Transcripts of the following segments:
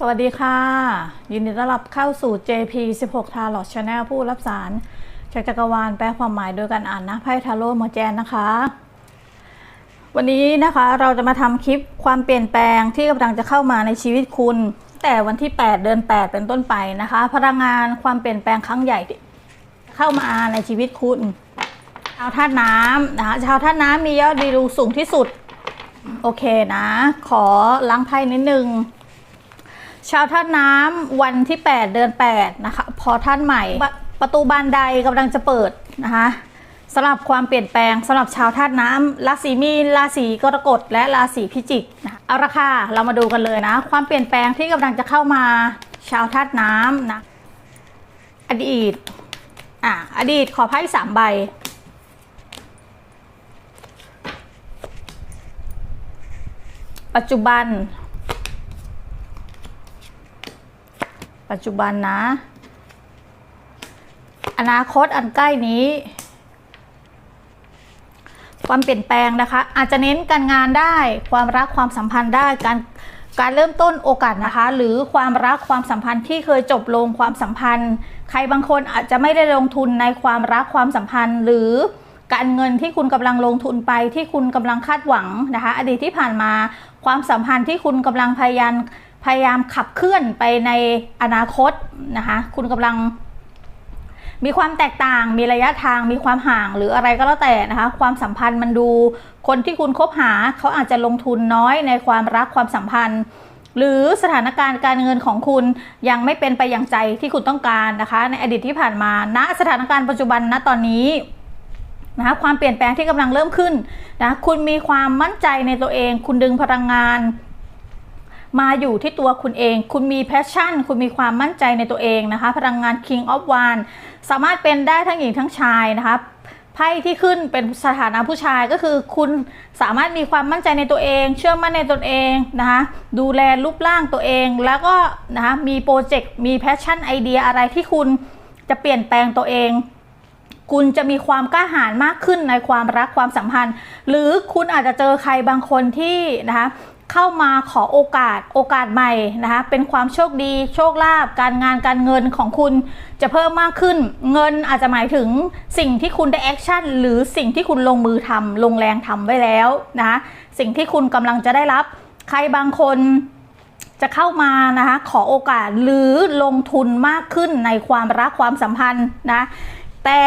สวัสดีค่ะ ยินดีต้อนรับเข้าสู่ JP 16 t a r o t Channel ผู้รับสารจากจักรวาลแปลความหมายโดยการอ่านนะไพ่ทาโร่หมอแจนนะคะ วันนี้นะคะเราจะมาทำคลิปความเปลี่ยนแปลงที่กำลังจะเข้ามาในชีวิตคุณ แต่วันที่ 8 เดือน 8 เป็นต้นไปนะคะ พลังงานความเปลี่ยนแปลงครั้งใหญ่เข้ามาในชีวิตคุณ ชาวธาตุน้ำนะคะชาวธาตุน้ำมียอดดีรูสูงที่สุด โอเคนะ ขอล้างไพ่นิดนึง ชาวท่าตุน้ำวันที่ 8 เดือน 8 นะคะ พอท่านใหม่ปประตูบานใดกำลังจะเปิดนะคะสำหรับความเปลี่ยนแปลงสำหรับชาวธาตุน้ำราศีมีนราศีกรกฎและราศีพิจิกนะคะเอาละค่ะเรามาดูกันเลยนะ ความเปลี่ยนแปลงที่กำลังจะเข้ามาชาวธาตุน้ำนะอดีตอะอดีตขอไพ่สามใบ ปัจจุบัน ปัจจุบันนะ อนาคตอันใกล้นี้ ความเปลี่ยนแปลงนะคะ อาจจะเน้นการงานได้ความรักความสัมพันธ์ได้การการเริ่มต้นโอกาสนะคะ หรือความรักความสัมพันธ์ที่เคยจบลงความสัมพันธ์ ใครบางคนอาจจะไม่ได้ลงทุนในความรักความสัมพันธ์ หรือการเงินที่คุณกำลังลงทุนไปที่คุณกำลังคาดหวังนะคะ อดีตที่ผ่านมาความสัมพันธ์ที่คุณกำลังพยายาม พยายามขับเคลื่อนไปในอนาคตนะคะคุณกำลังมีความแตกต่าง มีระยะทาง มีความห่าง หรืออะไรก็แล้วแต่นะคะ ความสัมพันธ์มันดู คนที่คุณคบหาเขาอาจจะลงทุนน้อยในความรักความสัมพันธ์ หรือสถานการณ์การเงินของคุณยังไม่เป็นไปอย่างใจที่คุณต้องการนะคะ ในอดีตที่ผ่านมาณสถานการณ์ปัจจุบันณตอนนี้นะคะความเปลี่ยนแปลงที่กำลังเริ่มขึ้นนะคุณมีความมั่นใจในตัวเอง คุณดึงพลังงาน มาอยู่ที่ตัวคุณเอง คุณมีแพชชั่น คุณมีความมั่นใจในตัวเองนะคะ พลังงาน King of w a n d สามารถเป็นได้ทั้งหญิงทั้งชายนะคะไพ่ที่ขึ้นเป็นสถานะผู้ชายก็คือคุณสามารถมีความมั่นใจในตัวเอง เชื่อมั่นในตนเองนะคะดูแลรูปร่างตัวเอง แล้วก็นะคะมีโปรเจกต์มีแพชชั่นไอเดียอะไรที่คุณจะเปลี่ยนแปลงตัวเอง คุณจะมีความกล้าหาญมากขึ้นในความรักความสัมพันธ์ หรือคุณอาจจะเจอใครบางคนที่นะคะ เข้ามาขอโอกาสโอกาสใหม่นะคะเป็นความโชคดีโชคลาภการงานการเงินของคุณจะเพิ่มมากขึ้น เงินอาจจะหมายถึงสิ่งที่คุณได้แอคชั่นหรือสิ่งที่คุณลงมือทำลงแรงทำไว้แล้วนะคะสิ่งที่คุณกำลังจะได้รับ ใครบางคนจะเข้ามานะคะขอโอกาสหรือลงทุนมากขึ้นในความรักความสัมพันธ์นะแต่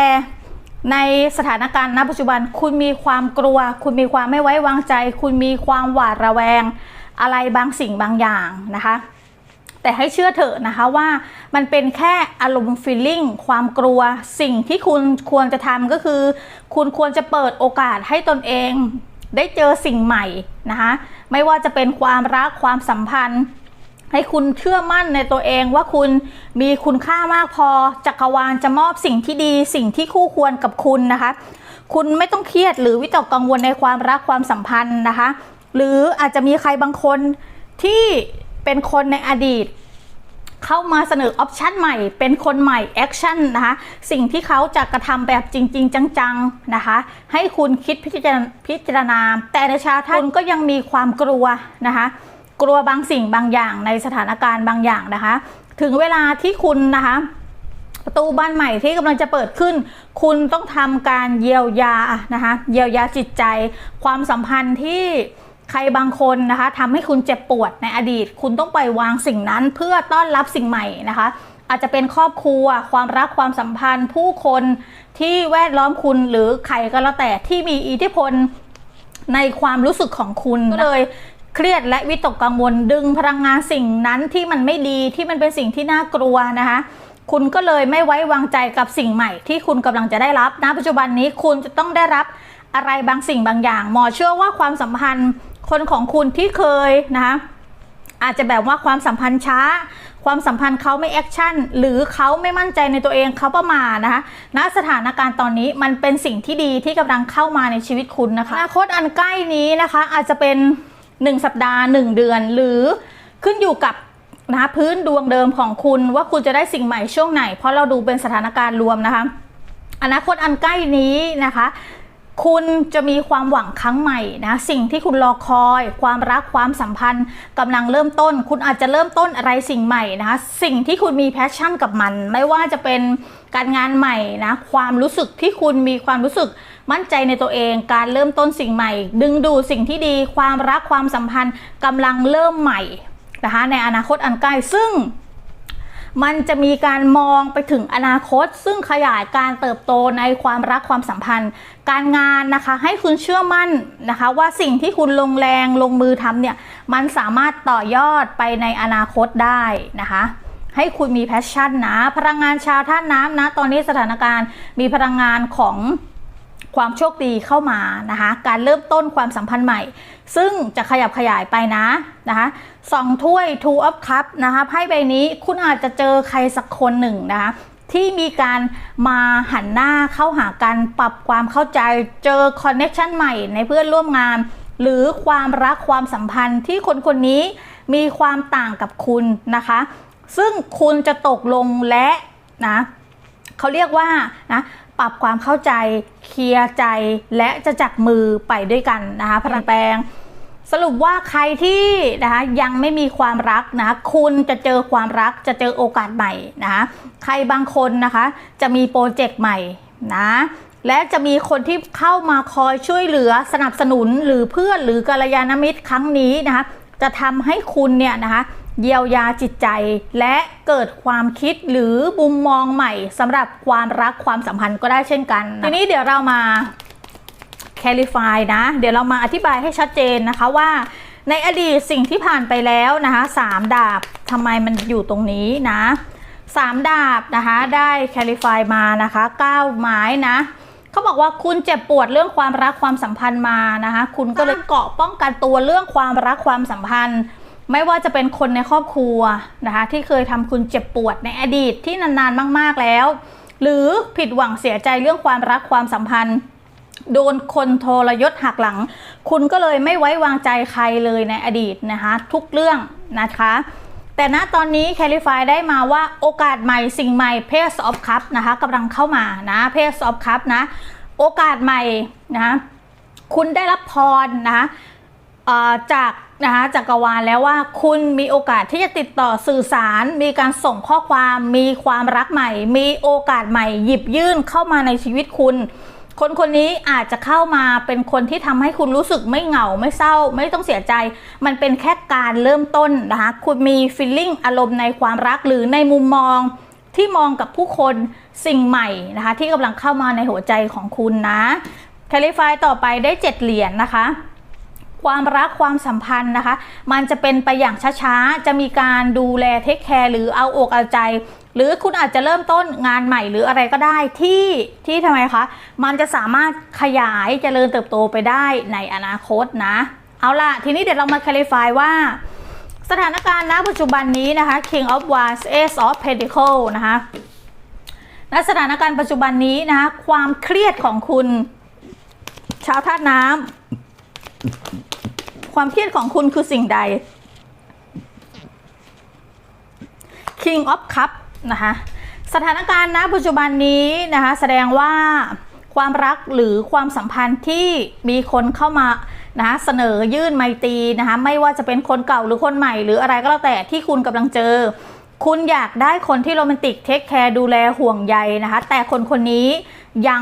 ในสถานการณ์ณปัจจุบันคุณมีความกลัว คุณมีความไม่ไว้วางใจ คุณมีความหวาดระแวง อะไรบางสิ่งบางอย่างนะคะ แต่ให้เชื่อเถอะนะคะว่ามันเป็นแค่อารมณ์ฟีลลิ่งความกลัวสิ่งที่คุณควรจะทำก็คือ คุณควรจะเปิดโอกาสให้ตนเอง ได้เจอสิ่งใหม่นะคะไม่ว่าจะเป็นความรักความสัมพันธ์ ให้คุณเชื่อมั่นในตัวเองว่าคุณมีคุณค่ามากพอจักรวาลจะมอบสิ่งที่ดี สิ่งที่คู่ควรกับคุณนะคะ คุณไม่ต้องเครียดหรือวิตกกังวลในความรักความสัมพันธ์นะคะ หรืออาจจะมีใครบางคนที่เป็นคนในอดีต เข้ามาเสนอออปชันใหม่ เป็นคนใหม่แอคชั่นนะคะสิ่งที่เขาจะกระทำแบบจริง ๆ จังๆนะคะ ให้คุณคิดพิจารณาแต่ในชาท่านก็ยังมีความกลัวนะคะ กลัวบางสิ่งบางอย่างในสถานการณ์บางอย่างนะคะ ถึงเวลาที่คุณนะคะประตูบ้านใหม่ที่กำลังจะเปิดขึ้น คุณต้องทำการเยียวยานะคะเยียวยาจิตใจ ความสัมพันธ์ที่ใครบางคนนะคะทำให้คุณเจ็บปวดในอดีต คุณต้องปล่อยวางสิ่งนั้นเพื่อต้อนรับสิ่งใหม่นะคะ อาจจะเป็นครอบครัว ความรักความสัมพันธ์ ผู้คนที่แวดล้อมคุณหรือใครก็แล้วแต่ที่มีอิทธิพลในความรู้สึกของคุณก็เลย เครียดและวิตกกังวลดึงพลังงานสิ่งนั้นที่มันไม่ดีที่มันเป็นสิ่งที่น่ากลัวนะคะ คุณก็เลยไม่ไว้วางใจกับสิ่งใหม่ ที่คุณกำลังจะได้รับณปัจจุบันนี้คุณจะต้องได้รับอะไรบางสิ่งบางอย่าง หมอเชื่อว่าความสัมพันธ์คนของคุณที่เคยนะคะอาจจะแบบว่าความสัมพันธ์ช้า ความสัมพันธ์เขาไม่แอคชั่น หรือเขาไม่มั่นใจในตัวเองเขาประมาทนะคะณสถานการณ์ตอนนี้มันเป็นสิ่งที่ดีที่กำลังเข้ามาในชีวิตคุณนะคะอนาคตอันใกล้นี้นะคะอาจจะเป็น 1 สัปดาห์ 1 เดือน หรือขึ้นอยู่กับนะพื้นดวงเดิมของคุณว่าคุณจะได้สิ่งใหม่ช่วงไหน เพราะเราดูเป็นสถานการณ์รวมนะคะอนาคตอันใกล้นี้นะคะคุณจะมีความหวังครั้งใหม่นะสิ่งที่คุณรอคอย ความรักความสัมพันธ์กำลังเริ่มต้น คุณอาจจะเริ่มต้นอะไรสิ่งใหม่นะคะสิ่งที่คุณมีแพชชั่นกับมัน ไม่ว่าจะเป็นการงานใหม่นะความรู้สึกที่คุณมีความรู้สึก มั่นใจในตัวเอง การเริ่มต้นสิ่งใหม่ ดึงดูดสิ่งที่ดี ความรักความสัมพันธ์กำลังเริ่มใหม่นะคะในอนาคตอันใกล้ซึ่งมันจะมีการมองไปถึงอนาคต ซึ่งขยายการเติบโตในความรักความสัมพันธ์ การงานนะคะให้คุณเชื่อมั่นนะคะ ว่าสิ่งที่คุณลงแรงลงมือทำเนี่ยมันสามารถต่อยอดไปในอนาคตได้นะคะ ให้คุณมีแพชชั่นนะ พลังงานชาวท่าน้ำนะ ตอนนี้สถานการณ์มีพลังงานของ ความโชคดีเข้ามานะคะ การเริ่มต้นความสัมพันธ์ใหม่ ซึ่งจะขยับขยายไปนะนะคะสองถ้วย two of cup นะคะไพ่ใบนี้คุณอาจจะเจอใครสักคนหนึ่งนะคะที่มีการมาหันหน้าเข้าหากันปรับความเข้าใจเจอคอนเน t ชันใหม่ในเพื่อนร่วมงาน หรือความรักความสัมพันธ์ที่คนคนนี้มีความต่างกับคุณนะคะ ซึ่งคุณจะตกลงและนะเขาเรียกว่านะ ปรับความเข้าใจ เคลียร์ใจและจะจับมือไปด้วยกันนะคะพลังแปลงสรุปว่าใครที่นะคะยังไม่มีความรักนะคะคุณจะเจอความรักจะเจอโอกาสใหม่นะคะใครบางคนนะคะจะมีโปรเจกต์ใหม่นะและจะมีคนที่เข้ามาคอยช่วยเหลือสนับสนุนหรือเพื่อนหรือกัลยาณมิตรครั้งนี้นะคะจะทำให้คุณเนี่ยนะคะ เยียวยาจิตใจ และเกิดความคิดหรือมุมมองใหม่สำหรับความรักความสัมพันธ์ก็ได้เช่นกัน ทีนี้เดี๋ยวเรามาแคลิฟายนะ เดี๋ยวเรามาอธิบายให้ชัดเจนนะคะว่าในอดีตสิ่งที่ผ่านไปแล้วนะคะสามดาบทำไมมันอยู่ตรงนี้นะสามดาบนะคะได้แคลิฟายมานะคะเก้าไม้นะเขาบอกว่าคุณเจ็บปวดเรื่องความรักความสัมพันธ์มานะคะ คุณก็เลยเกาะป้องกันตัวเรื่องความรักความสัมพันธ์ ไม่ว่าจะเป็นคนในครอบครัวนะคะที่เคยทำคุณเจ็บปวดในอดีตที่นานๆมากๆแล้ว หรือผิดหวังเสียใจเรื่องความรักความสัมพันธ์ โดนคนโทรยศหักหลัง คุณก็เลยไม่ไว้วางใจใครเลยในอดีตนะคะทุกเรื่องนะคะแต่ณตอนนี้แคลิฟายได้มาว่าโอกาสใหม่สิ่งใหม่เพสออฟคัพนะคะกำลังเข้ามานะเพสออฟคัพนะโอกาสใหม่นะคุณได้รับพรนะคะจาก นะคะจักรวาลแล้วว่าคุณมีโอกาสที่จะติดต่อสื่อสาร มีการส่งข้อความ มีความรักใหม่ มีโอกาสใหม่ หยิบยื่นเข้ามาในชีวิตคุณ คนคนนี้อาจจะเข้ามาเป็นคนที่ทำให้คุณรู้สึกไม่เหงาไม่เศร้า ไม่ต้องเสียใจ มันเป็นแค่การเริ่มต้นนะคะคุณมีฟีลลิ่งอารมณ์ในความรักหรือในมุมมองที่มองกับผู้คนสิ่งใหม่นะคะที่กำลังเข้ามาในหัวใจของคุณนะแคลิฟายต่อไปได้ 7 เหรียญนะคะ ความรักความสัมพันธ์นะคะ มันจะเป็นไปอย่างช้าๆ จะมีการดูแลเทคแคร์หรือเอาอกเอาใจ หรือคุณอาจจะเริ่มต้นงานใหม่หรืออะไรก็ได้ที่ที่ทำไมคะ มันจะสามารถขยายเจริญเติบโตไปได้ในอนาคตนะ เอาล่ะ ทีนี้เดี๋ยวเรามาคลิฟายว่า สถานการณ์ณปัจจุบันนี้นะคะ King of Wands Ace of Pentacles นะคะณสถานการณ์ปัจจุบันนี้นะคะความเครียดของคุณ ชาวธาตุน้ำ ความเครียดของคุณคือสิ่งใด King of Cup นะคะสถานการณ์ณปัจจุบันนี้นะคะแสดงว่าความรักหรือความสัมพันธ์ที่มีคนเข้ามานะคะเสนอยื่นไมตรีนะคะไม่ว่าจะเป็นคนเก่าหรือคนใหม่ หรืออะไรก็แล้วแต่ที่คุณกำลังเจอ คุณอยากได้คนที่โรแมนติกเทคแคร์ดูแลห่วงใยนะคะแต่คนคนนี้ยัง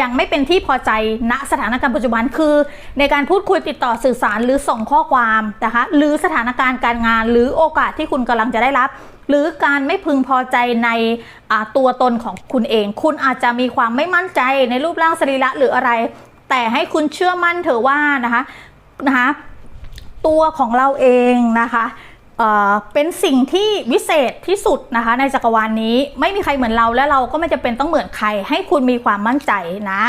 ยังไม่เป็นที่พอใจณสถานการณ์ปัจจุบันคือ ในการพูดคุยติดต่อสื่อสารหรือส่งข้อความนะคะหรือสถานการณ์การงาน หรือโอกาสที่คุณกำลังจะได้รับ หรือการไม่พึงพอใจในตัวตนของคุณเอง คุณอาจจะมีความไม่มั่นใจในรูปร่างสรีระหรืออะไร แต่ให้คุณเชื่อมั่นเถอะว่านะคะนะคะตัวของเราเองนะคะ เป็นสิ่งที่วิเศษที่สุดนะคะในจักรวาลนนี้ไม่มีใครเหมือนเราและเราก็ไม่จำเป็นต้องเหมือนใคร ให้คุณมีความมั่นใจนะ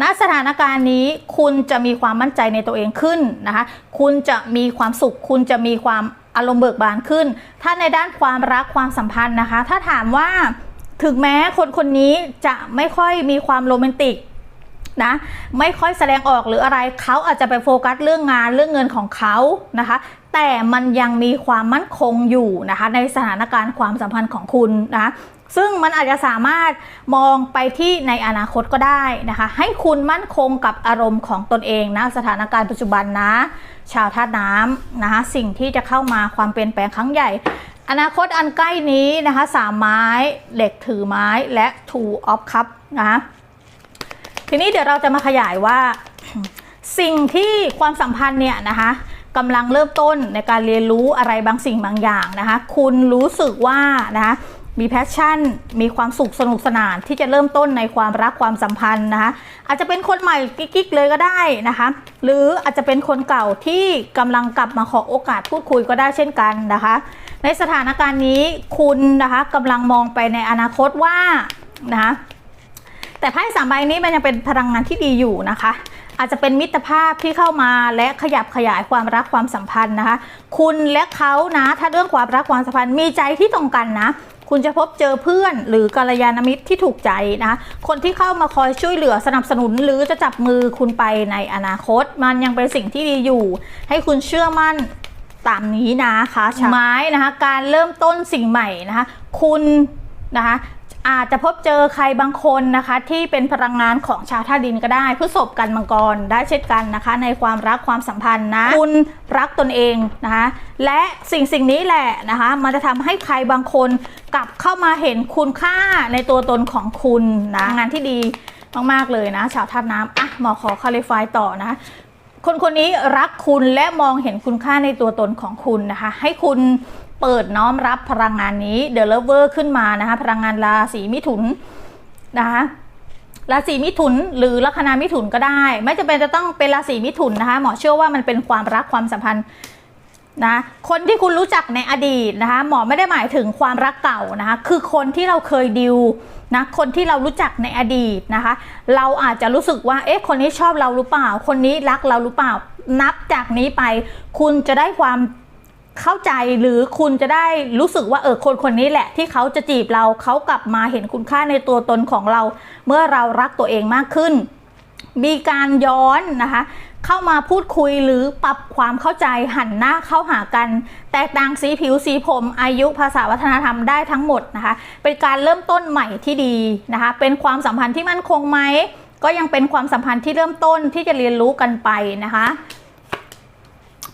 ณสถานการณ์นี้คุณจะมีความมั่นใจในตัวเองขึ้นนะคะ คุณจะมีความสุข คุณจะมีความอารมณ์เบิกบานขึ้น ถ้าในด้านความรักความสัมพันธ์นะคะ ถ้าถามว่าถึงแม้คนคนนี้จะไม่ค่อยมีความโรแมนติกนะไม่ค่อยแสดงออกหรืออะไรเขาอาจจะไปโฟกัสเรื่องงานเรื่องเงินของเขานะคะ แต่มันยังมีความมั่นคงอยู่นะคะในสถานการณ์ความสัมพันธ์ของคุณนะะซึ่งมันอาจจะสามารถมองไปที่ในอนาคตก็ได้นะคะ ให้คุณมั่นคงกับอารมณ์ของตนเองนะสถานการณ์ปัจจุบันนะ ชาวธาตุน้ำนะคะสิ่งที่จะเข้ามาความเปลี่ยนแปลงครั้งใหญ่ อนาคตอันใกล้นี้นะคะสามไม้เหล็กถือไม้และ two of cup นะคะทีนี้เดี๋ยวเราจะมาขยายว่า สิ่งที่ความสัมพันธ์เนี่ยนะคะ กำลังเริ่มต้นในการเรียนรู้อะไรบางสิ่งบางอย่างนะคะ คุณรู้สึกว่านะคะมีแพชชั่น มีความสุขสนุกสนานที่จะเริ่มต้นในความรักความสัมพันธ์นะคะ อาจจะเป็นคนใหม่กิ๊กๆเลยก็ได้นะคะ หรืออาจจะเป็นคนเก่าที่กำลังกลับมาขอโอกาสพูดคุยก็ได้เช่นกันนะคะ ในสถานการณ์นี้คุณนะคะกำลังมองไปในอนาคตว่านะคะแต่ไพ่สามใบนี้มันยังเป็นพลังงานที่ดีอยู่นะคะ อาจจะเป็นมิตรภาพที่เข้ามาและขยับขยายความรักความสัมพันธ์นะคะ คุณและเขานะ ถ้าเรื่องความรักความสัมพันธ์มีใจที่ตรงกันนะคุณจะพบเจอเพื่อนหรือกัลยาณมิตรที่ถูกใจนะ คนที่เข้ามาคอยช่วยเหลือสนับสนุนหรือจะจับมือคุณไปในอนาคต มันยังเป็นสิ่งที่ดีอยู่ ให้คุณเชื่อมั่นตามนี้นะคะชาวไม้นะคะ การเริ่มต้นสิ่งใหม่นะคะ คุณนะคะ อาจจะพบเจอใครบางคนนะคะ ที่เป็นพลังงานของชาวธาตุดินก็ได้พฤษภกันมังกรได้เช่นกันนะคะ ในความรักความสัมพันธ์นะคุณรักตนเองนะคะและสิ่งสิ่งนี้แหละนะคะมันจะทำให้ใครบางคนกลับเข้ามาเห็นคุณค่าในตัวตนของคุณนะงานที่ดีมากๆเลยนะ ชาวธาตุน้ำอะหมอขอคาลิฟายต่อนะคนคนนี้รักคุณและมองเห็นคุณค่าในตัวตนของคุณนะคะ ให้คุณ เปิดน้อมรับพลังงานนี้เดลเวอร์ขึ้นมานะคะพลังงานราศีมิถุนนะคะราศีมิถุนหรือลัคนามิถุนก็ได้ ไม่จำเป็นจะต้องเป็นราศีมิถุนนะคะหมอเชื่อว่ามันเป็นความรักความสัมพันธ์นะคนที่คุณรู้จักในอดีตนะคะหมอไม่ได้หมายถึงความรักเก่านะคะคือคนที่เราเคยดิวนะคนที่เรารู้จักในอดีตนะคะ เราอาจจะรู้สึกว่าเอ๊ะคนนี้ชอบเราหรือเปล่า คนนี้รักเราหรือเปล่า นับจากนี้ไป คุณจะได้ความ เข้าใจหรือคุณจะได้รู้สึกว่าเออคนคนนี้แหละ ที่เขาจะจีบเราเขากลับมาเห็นคุณค่าในตัวตนของเรา เมื่อเรารักตัวเองมากขึ้น มีการย้อนนะคะเข้ามาพูดคุยหรือปรับความเข้าใจหันหน้าเข้าหากัน แตกต่างสีผิวสีผม อายุภาษาวัฒนธรรมได้ทั้งหมดนะคะ เป็นการเริ่มต้นใหม่ที่ดีนะคะ เป็นความสัมพันธ์ที่มั่นคงไหมก็ยังเป็นความสัมพันธ์ที่เริ่มต้นที่จะเรียนรู้กันไปนะคะ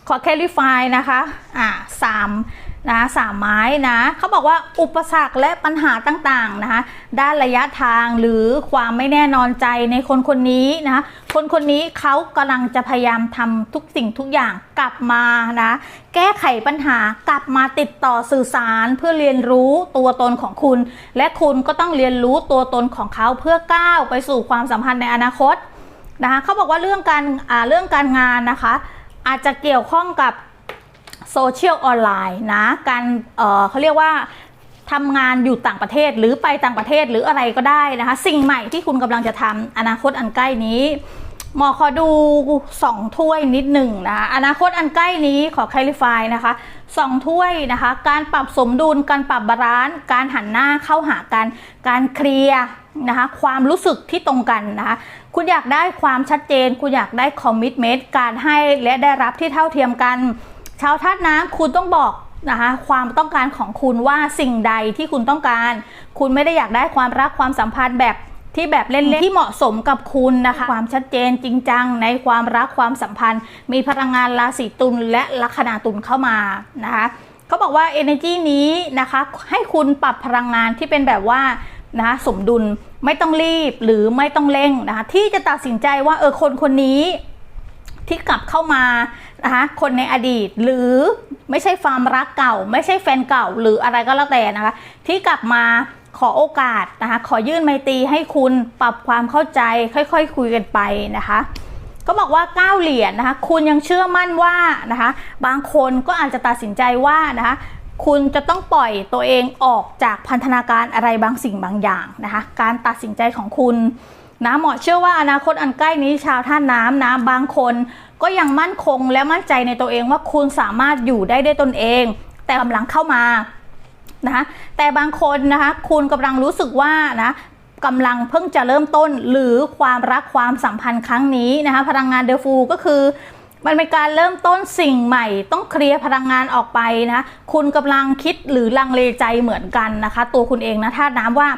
ขอแคลิฟายนะคะอ่าสามนะสามไม้นะเขาบอกว่าอุปสรรคและปัญหาต่างๆนะคะด้านระยะทางหรือความไม่แน่นอนใจในคนคนนี้นะคนคนนี้เขากำลังจะพยายามทำทุกสิ่งทุกอย่างกลับมานะแก้ไขปัญหากลับมาติดต่อสื่อสารเพื่อเรียนรู้ตัวตนของคุณ และคุณก็ต้องเรียนรู้ตัวตนของเขาเพื่อก้าวไปสู่ความสัมพันธ์ในอนาคตนะคะเขาบอกว่าเรื่องการเรื่องการงานนะคะ อาจจะเกี่ยวข้องกับโซเชียลออนไลน์นะ การเเขาเรียกว่าทำงานอยู่ต่างประเทศหรือไปต่างประเทศหรืออะไรก็ได้นะคะ สิ่งใหม่ที่คุณกำลังจะทำอนาคตอันใกล้นี้หมอขอดูสองถ้วยนิดหนึ่งนะคะอนาคตอันใกล้นี้ขอคลิฟายนะคะสองถ้วยนะคะ การปรับสมดุลการปรับบาลานซ์การหันหน้าเข้าหากัน การเคลียร์ นะคะความรู้สึกที่ตรงกันนะคะคุณอยากได้ความชัดเจน คุณอยากได้คอมมิชเมนต์การให้และได้รับที่เท่าเทียมกัน ชาวธาตุน้ำคุณต้องบอกนะคะความต้องการของคุณว่าสิ่งใดที่คุณต้องการ คุณไม่ได้อยากได้ความรักความสัมพันธ์แบบที่แบบเล่นๆที่เหมาะสมกับคุณนะคะ ความชัดเจนจริงจังในความรักความสัมพันธ์ มีพลังงานราศีตุลและลัคนาตุลเข้ามานะคะเขาบอกว่า energy นี้นะคะ ให้คุณปรับพลังงานที่เป็นแบบว่า นะคะสมดุลไม่ต้องรีบหรือไม่ต้องเร่งนะคะที่จะตัดสินใจว่าเออคนคนนี้ที่กลับเข้ามานะคะคนในอดีตหรือไม่ใช่ความรักเก่า ไม่ใช่แฟนเก่าหรืออะไรก็แล้วแต่นะคะที่กลับมาขอโอกาสนะคะขอยื่นไมตรีให้คุณปรับความเข้าใจค่อยๆคคุยกันไปนะคะก็บอกว่าก้าวเหรียญนะคะคุณยังเชื่อมั่นว่านะคะบางคนก็อาจจะตัดสินใจว่านะคะ คุณจะต้องปล่อยตัวเองออกจากพันธนาการอะไรบางสิ่งบางอย่างนะคะ การตัดสินใจของคุณนะหมอเชื่อว่าอนาคตอันใกล้นี้ชาวท่าน้ำนะบางคน ก็ยังมั่นคงและมั่นใจในตัวเองว่าคุณสามารถอยู่ได้ด้วยตนเอง แต่กำลังเข้ามานะคะแต่บางคนนะคะคุณกำลังรู้สึกว่านะกำลังเพิ่งจะเริ่มต้นหรือความรักความสัมพันธ์ครั้งนี้นะคะพลังงานเดฟูก็คือ มันเป็นการเริ่มต้นสิ่งใหม่ ต้องเคลียร์พลังงานออกไปนะ คุณกำลังคิดหรือลังเลใจเหมือนกันนะคะ ตัวคุณเองนะธาน้ำว่า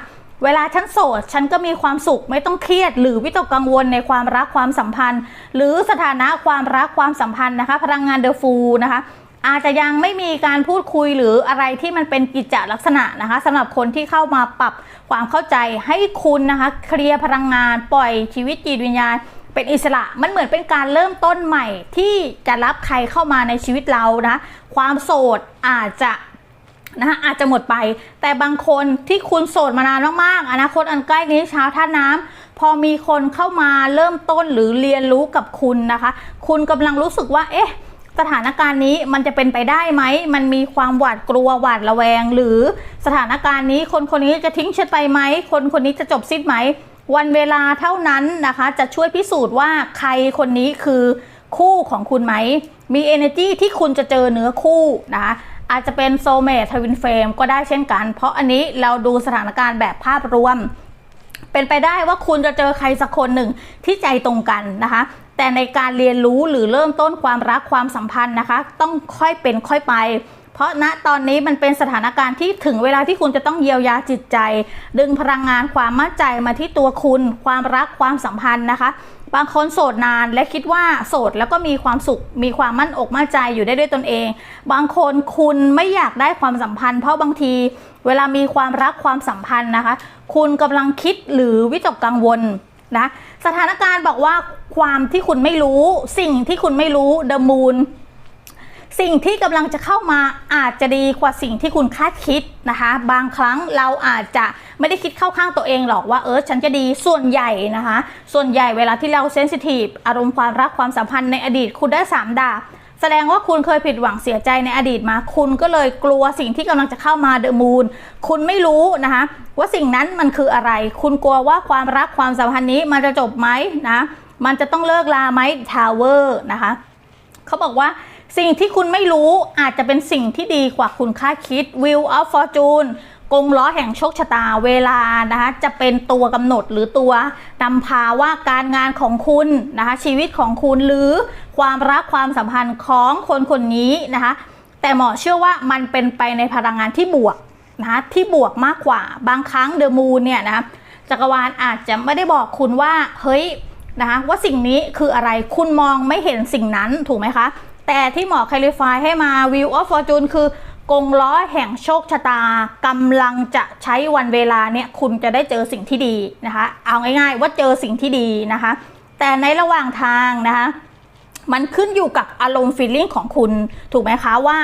เวลาฉันโสด ฉันก็มีความสุขไม่ต้องเครียด หรือวิตกกังวลในความรักความสัมพันธ์ หรือสถานะความรักความสัมพันธ์นะคะ พลังงานเดอะฟูนะคะอาจจะยังไม่มีการพูดคุยหรืออะไรที่มันเป็นกิจจลักษณะนะคะสำหรับคนที่เข้ามาปรับความเข้าใจให้คุณนะคะ เคลียร์พลังงานปล่อยชีวิตจิตวิญญาณ เป็นอิสระมันเหมือนเป็นการเริ่มต้นใหม่ที่จะรับใครเข้ามาในชีวิตเรานะความโสดอาจจะนะอาจจะหมดไป แต่บางคนที่คุณโสดมานานมากๆอนาคตอันใกล้นี้เช้าท่าน้ำพอมีคนเข้ามาเริ่มต้นหรือเรียนรู้กับคุณนะคะ คุณกำลังรู้สึกว่า เอ๊ะ สถานการณ์นี้มันจะเป็นไปได้ไหม มันมีความหวาดกลัวหวาดระแวง หรือสถานการณ์นี้คนคนนี้จะทิ้งฉันไปไหม คนคนนี้จะจบสิ้นไหม วันเวลาเท่านั้นนะคะ จะช่วยพิสูจน์ว่าใครคนนี้คือคู่ของคุณไหม มี energy ที่คุณจะเจอเนื้อคู่นะคะอาจจะเป็นโซเมททวินเฟรมก็ได้เช่นกัน เพราะอันนี้เราดูสถานการณ์แบบภาพรวม เป็นไปได้ว่าคุณจะเจอใครสักคนหนึ่งที่ใจตรงกันนะคะแต่ในการเรียนรู้หรือเริ่มต้นความรักความสัมพันธ์นะคะ ต้องค่อยเป็นค่อยไป เพราะณตอนนี้มันเป็นสถานการณ์ที่ถึงเวลาที่คุณจะต้องเยียวยาจิตใจ ดึงพลังงานความมั่นใจมาที่ตัวคุณ ความรักความสัมพันธ์นะคะ บางคนโสดนานและคิดว่าโสดแล้วก็มีความสุข มีความมั่นอกมั่นใจอยู่ได้ด้วยตนเอง บางคนคุณไม่อยากได้ความสัมพันธ์ เพราะบางที เวลามีความรักความสัมพันธ์นะคะ คุณกำลังคิดหรือวิตกกังวลนะสถานการณ์บอกว่าความที่คุณไม่รู้ สิ่งที่คุณไม่รู้ the moon สิ่งที่กำลังจะเข้ามาอาจจะดีกว่าสิ่งที่คุณคาดคิดนะคะ บางครั้งเราอาจจะไม่ได้คิดเข้าข้างตัวเองหรอกว่าเออฉันจะดีส่วนใหญ่นะคะ ส่วนใหญ่เวลาที่เราเซนซิทีฟอารมณ์ความรักความสัมพันธ์ในอดีตคุณได้สามดาบแสดงว่าคุณเคยผิดหวังเสียใจในอดีตมา คุณก็เลยกลัวสิ่งที่กำลังจะเข้ามาเดอะมูนคุณไม่รู้นะคะ ว่าสิ่งนั้นมันคืออะไร คุณกลัวว่าความรักความสัมพันธ์นี้มันจะจบไหมนะ มันจะต้องเลิกลาไหมทาวเวอร์นะคะเขาบอกว่า สิ่งที่คุณไม่รู้อาจจะเป็นสิ่งที่ดีกว่าคุณคาดคิด Wheel of Fortune กงล้อแห่งโชคชะตาเวลานะคะจะเป็นตัวกำหนดหรือตัวนำพาว่าการงานของคุณนะคะชีวิตของคุณหรือความรักความสัมพันธ์ของคนคนนี้นะคะแต่หมอเชื่อว่ามันเป็นไปในพลังงานที่บวกนะคะที่บวกมากกว่าบางครั้งเดอะมูนเนี่ยนะจักรวาลอาจจะไม่ได้บอกคุณว่าเฮ้ยนะคะว่าสิ่งนี้คืออะไรคุณมองไม่เห็นสิ่งนั้นถูกไหมคะ แต่ที่หมอคลิฟายให้มา View of Fortune คือกงล้อแห่งโชคชะตากำลังจะใช้วันเวลาเนี่ยคุณจะได้เจอสิ่งที่ดีนะคะ เอาง่ายๆว่าเจอสิ่งที่ดีนะคะ แต่ในระหว่างทางนะคะ มันขึ้นอยู่กับอารมณ์ฟีลลิ่งของคุณถูกไหมคะว่า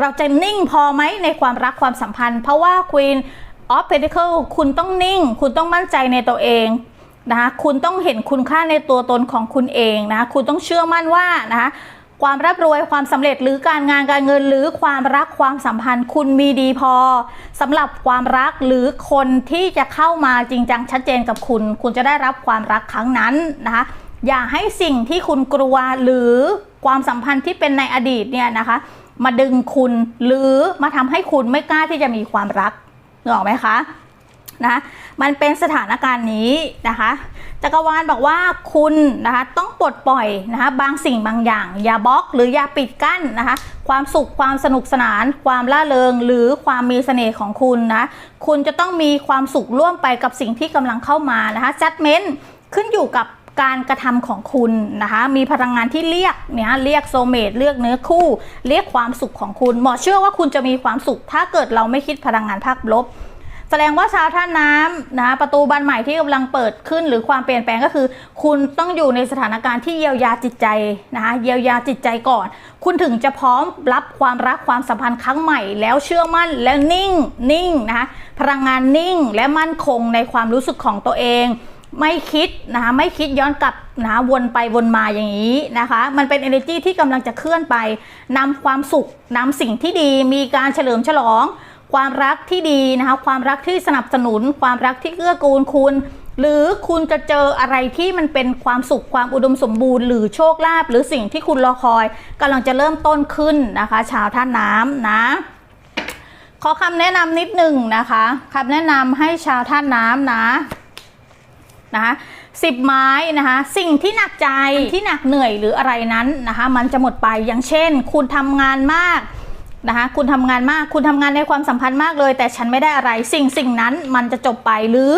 เราจะนิ่งพอไหมในความรักความสัมพันธ์ เพราะว่า Queen of Pentacles คุณต้องนิ่ง คุณต้องมั่นใจในตัวเองนะคะคุณต้องเห็นคุณค่าในตัวตนของคุณเองนะ คุณต้องเชื่อมั่นว่านะคะ ความร่ำรวยความสำเร็จหรือการงานการเงินหรือความรักความสัมพันธ์ คุณมีดีพอสำหรับความรักหรือคนที่จะเข้ามาจริงจังชัดเจนกับคุณ คุณจะได้รับความรักครั้งนั้นนะคะอย่าให้สิ่งที่คุณกลัวหรือความสัมพันธ์ที่เป็นในอดีตเนี่ยนะคะ มาดึงคุณหรือมาทำให้คุณไม่กล้าที่จะมีความรักนึกออกไหมคะ นะมันเป็นสถานการณ์นี้นะคะจักรวาลบอกว่าคุณนะคะต้องปลดปล่อยนะคะบางสิ่งบางอย่าง อย่าบล็อกหรืออย่าปิดกั้นนะคะความสุขความสนุกสนาน ความล่าเริง หรือความมีเสน่ห์ของคุณนะคุณจะต้องมีความสุขร่วมไปกับสิ่งที่กำลังเข้ามานะคะจัดเม้นขึ้นอยู่กับการกระทำของคุณนะคะ มีพลังงานที่เรียกเนี่ยเรียกโซเมตเลือกเนื้อคู่ เรียกความสุขของคุณหมอเชื่อว่าคุณจะมีความสุข ถ้าเกิดเราไม่คิดพลังงานภาคลบ ดงว่าชาวท่าน้ำนะประตูบานใหม่ที่กำลังเปิดขึ้น หรือความเปลี่ยนแปลงก็คือ คุณต้องอยู่ในสถานการณ์ที่เยียวยาจิตใจนะคะเยียวยาจิตใจก่อน คุณถึงจะพร้อมรับความรักความสัมพันธ์ครั้งใหม่ แล้วเชื่อมั่นแล้วนิ่งนิ่งนะคะพลังงานนิ่งและมั่นคงในความรู้สึกของตัวเองไม่คิดนะคะไม่คิดย้อนกลับนะวนไปวนมาอย่างนี้นะคะ มันเป็น energy ที่กำลังจะเคลื่อนไปนำความสุขนำสิ่งที่ดีมีการเฉลิมฉลอง ความรักที่ดีนะคะ ความรักที่สนับสนุน ความรักที่เกื้อกูลคุณ หรือคุณจะเจออะไรที่มันเป็นความสุขความอุดมสมบูรณ์ หรือโชคลาภหรือสิ่งที่คุณรอคอยกำลังจะเริ่มต้นขึ้นนะคะ ชาวท่าน้ำนะขอคำแนะนำนิดหนึ่งนะคะคำแนะนำให้ชาวท่าน้ำนะนะคะสิบไม้นะคะสิ่งที่หนักใจที่หนักเหนื่อยหรืออะไรนั้นนะคะ มันจะหมดไปอย่างเช่น คุณทำงานมาก นะคะคุณทำงานมากคุณทำงานในความสัมพันธ์มากเลย แต่ฉันไม่ได้อะไรสิ่งสิ่งนั้นมันจะจบไปหรือ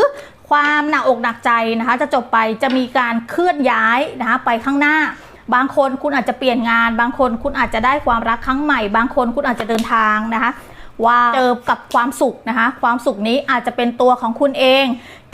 ความหนักอกหนักใจนะคะ จะจบไปจะมีการเคลื่อนย้ายนะคะไปข้างหน้า บางคนคุณอาจจะเปลี่ยนงาน บางคนคุณอาจจะได้ความรักครั้งใหม่ บางคนคุณอาจจะเดินทางนะคะว่าเจอกับความสุขนะคะ ความสุขนี้อาจจะเป็นตัวของคุณเอง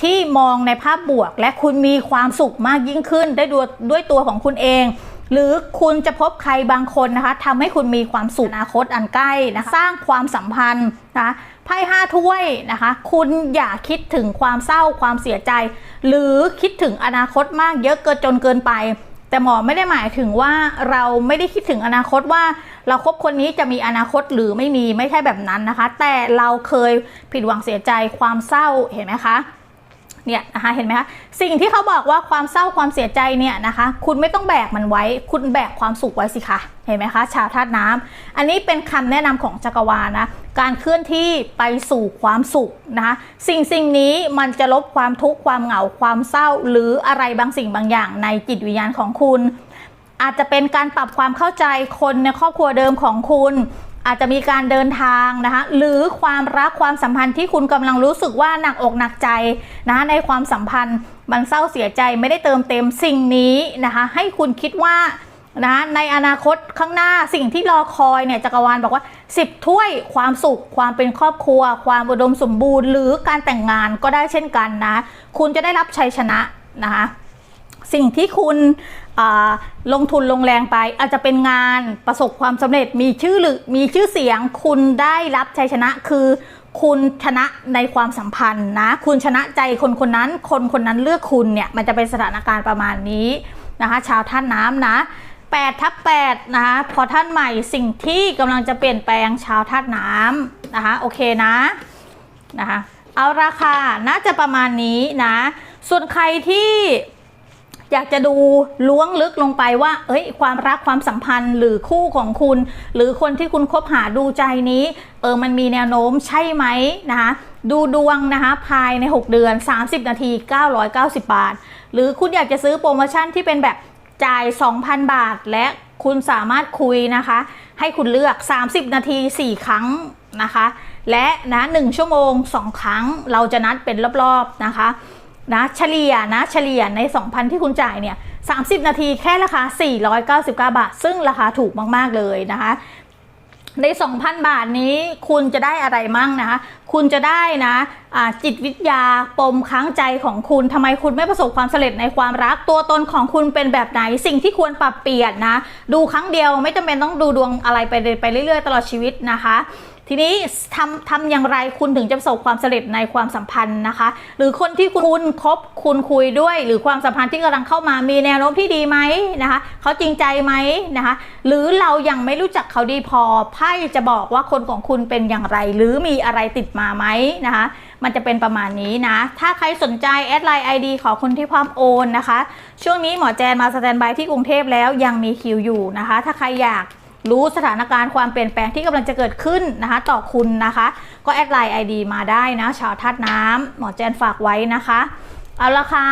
ที่มองในภาพบวก และคุณมีความสุขมากยิ่งขึ้นได้ด้วยด้วยตัวของคุณเอง หรือคุณจะพบใครบางคนนะคะทำให้คุณมีความสุขอนาคตอันใกล้นะคะสร้างความสัมพันธ์นะคะไพ่ห้าถ้วยนะคะ คุณอย่าคิดถึงความเศร้าความเสียใจ หรือคิดถึงอนาคตมากเยอะเกินจนเกินไป แต่หมอไม่ได้หมายถึงว่าเราไม่ได้คิดถึงอนาคตว่า เราคบคนนี้จะมีอนาคตหรือไม่มีไม่ใช่แบบนั้นนะคะ แต่เราเคยผิดหวังเสียใจความเศร้าเห็นไหมคะ เนี่ยนะคะเห็นไหมคะสิ่งที่เขาบอกว่าความเศร้าความเสียใจเนี่ยนะคะ คุณไม่ต้องแบกมันไว้ คุณแบกความสุขไว้สิคะเห็นไหมคะ ชาวธาตุน้ำอันนี้เป็นคำแนะนำของจักรวาลนะการเคลื่อนที่ไปสู่ความสุขนะคะสิ่งสิ่งนี้มันจะลบความทุกข์ความเหงาความเศร้า หรืออะไรบางสิ่งบางอย่างในจิตวิญญาณของคุณอาจจะเป็นการปรับความเข้าใจคนในครอบครัวเดิมของคุณ อาจจะมีการเดินทางนะคะหรือความรักความสัมพันธ์ที่คุณกำลังรู้สึกว่าหนักอกหนักใจนะะในความสัมพันธ์มันเศร้าเสียใจไม่ได้เติมเต็มสิ่งนี้นะคะให้คุณคิดว่านะในอนาคตข้างหน้าสิ่งที่รอคอยเนี่ยจักรวาลบอกว่า 10 ถ้วยความสุข ความเป็นครอบครัว ความอุดมสมบูรณ์ หรือการแต่งงานก็ได้เช่นกันนะ คุณจะได้รับชัยชนะนะคะสิ่งที่คุณ ลงทุนลงแรงไปอาจจะเป็นงานประสบความสำเร็จมีชื่อหรือมีชื่อเสียงคุณได้รับชัยชนะคือคุณชนะในความสัมพันธ์นะ คุณชนะใจคนคนนั้น คนคนนั้นเลือกคุณเนี่ย มันจะเป็นสถานการณ์ประมาณนี้นะคะ ชาวท่านน้ำนะ8ทับ8นะคะพอท่านใหม่สิ่งที่กำลังจะเปลี่ยนแปลงชาวธาตุน้ำนะคะ โอเคนะนะคะ เอาราคาน่าจะประมาณนี้นะ ส่วนใครที่ อยากจะดูล้วงลึกลงไปว่า เอ้ย ความรักความสัมพันธ์ หรือคู่ของคุณ หรือคนที่คุณคบหาดูใจนี้ เออ มันมีแนวโน้มใช่ไหมนะคะ ดูดวงนะคะ ภายใน 6 เดือน 30 นาที 990 บาท หรือคุณอยากจะซื้อโปรโมชั่นที่เป็นแบบจ่าย 2,000 บาท และคุณสามารถคุยนะคะ ให้คุณเลือก 30 นาที 4 ครั้งนะคะ และนะ1ชั่วโมง 2 ครั้ง เราจะนัดเป็นรอบๆนะคะ นะเฉลี่ยนะเฉลี่ยใน 2,000 ที่คุณจ่ายเนี่ย 30 นาทีแค่ราคา 499 บาท ซึ่งราคาถูกมาก ๆ เลยนะคะ ใน 2,000 บาทนี้คุณจะได้อะไรมั่งนะคะ คุณจะได้นะะจิตวิทยาปมค้างใจของคุณทำไมคุณไม่ประสบความสำเร็จในความรัก ตัวตนของคุณเป็นแบบไหน สิ่งที่ควรปรับเปลี่ยนนะ ดูครั้งเดียวไม่จำเป็นต้องดูดวงอะไรไปไปเรื่อยๆ ตลอดชีวิตนะคะ ทีนี้ทำทำอย่างไรคุณถึงจะประสบความสำเร็จในความสัมพันธ์นะคะ หรือคนที่คุณคบคุณคุยด้วย หรือความสัมพันธ์ที่กำลังเข้ามามีแนวโน้มที่ดีไหมนะคะเขาจริงใจไหมนะคะ หรือเรายังไม่รู้จักเขาดีพอไพ่จะบอกว่าคนของคุณเป็นอย่างไร หรือมีอะไรติดมาไหมนะคะมันจะเป็นประมาณนี้นะ ถ้าใครสนใจแอดไลน์ไอดีขอคุณที่ความโอนนะคะ ช่วงนี้หมอแจนมาสแตนบายที่กรุงเทพแล้วยังมีคิวอยู่นะคะ ถ้าใครอยาก รู้สถานการณ์ความเปลี่ยนแปลงที่กำลังจะเกิดขึ้นนะคะ ต่อคุณนะคะ ก็แอดไลน์ ID มาได้นะ ชาวทัดน้ำหมอแจนฝากไว้นะคะ เอาละค่ะ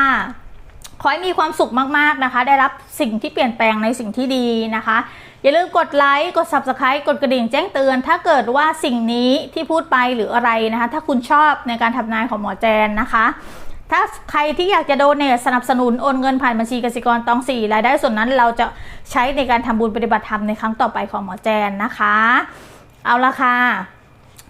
ขอให้มีความสุขมากๆนะคะ ได้รับสิ่งที่เปลี่ยนแปลงในสิ่งที่ดีนะคะ อย่าลืมกดไลค์กด Subscribe กดกระดิ่งแจ้งเตือน ถ้าเกิดว่าสิ่งนี้ที่พูดไปหรืออะไรนะคะ ถ้าคุณชอบในการทำนายของหมอแจนนะคะ ถ้าใครที่อยากจะโดเนทสนับสนุนโอนเงินผ่านบัญชีกสิกรตองสี่รายได้ส่วนนั้นเราจะใช้ในการทำบุญปฏิบัติธรรมในครั้งต่อไปของหมอแจนนะคะ เอาละค่ะ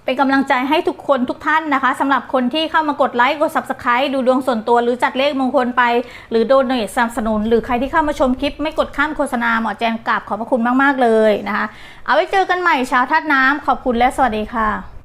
เป็นกำลังใจให้ทุกคนทุกท่านนะคะสำหรับคนที่เข้ามากดไลค์กด subscribe ดูดวงส่วนตัวหรือจัดเลขมงคลไป หรือโดนเนทสนับสนุน หรือใครที่เข้ามาชมคลิปไม่กดข้ามโฆษณาหมอแจนกราบขอบพระคุณมาก ๆ เลยนะคะ เอาไว้เจอกันใหม่เช้าทัดน้ำขอบคุณและสวัสดีค่ะ